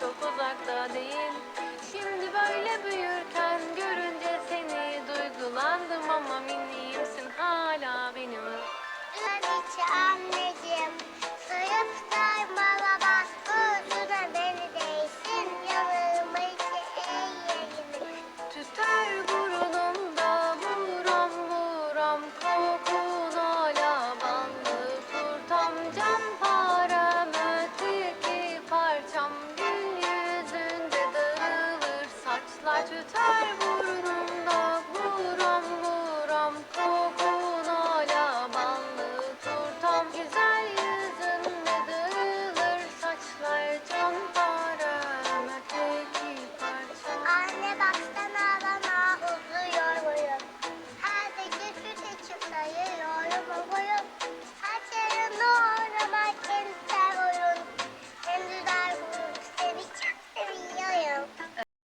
çok uzakta değil. Şimdi böyle büyürken görünce seni Duygulandım ama minniyimsin hala benim. Kraliçe 这太不。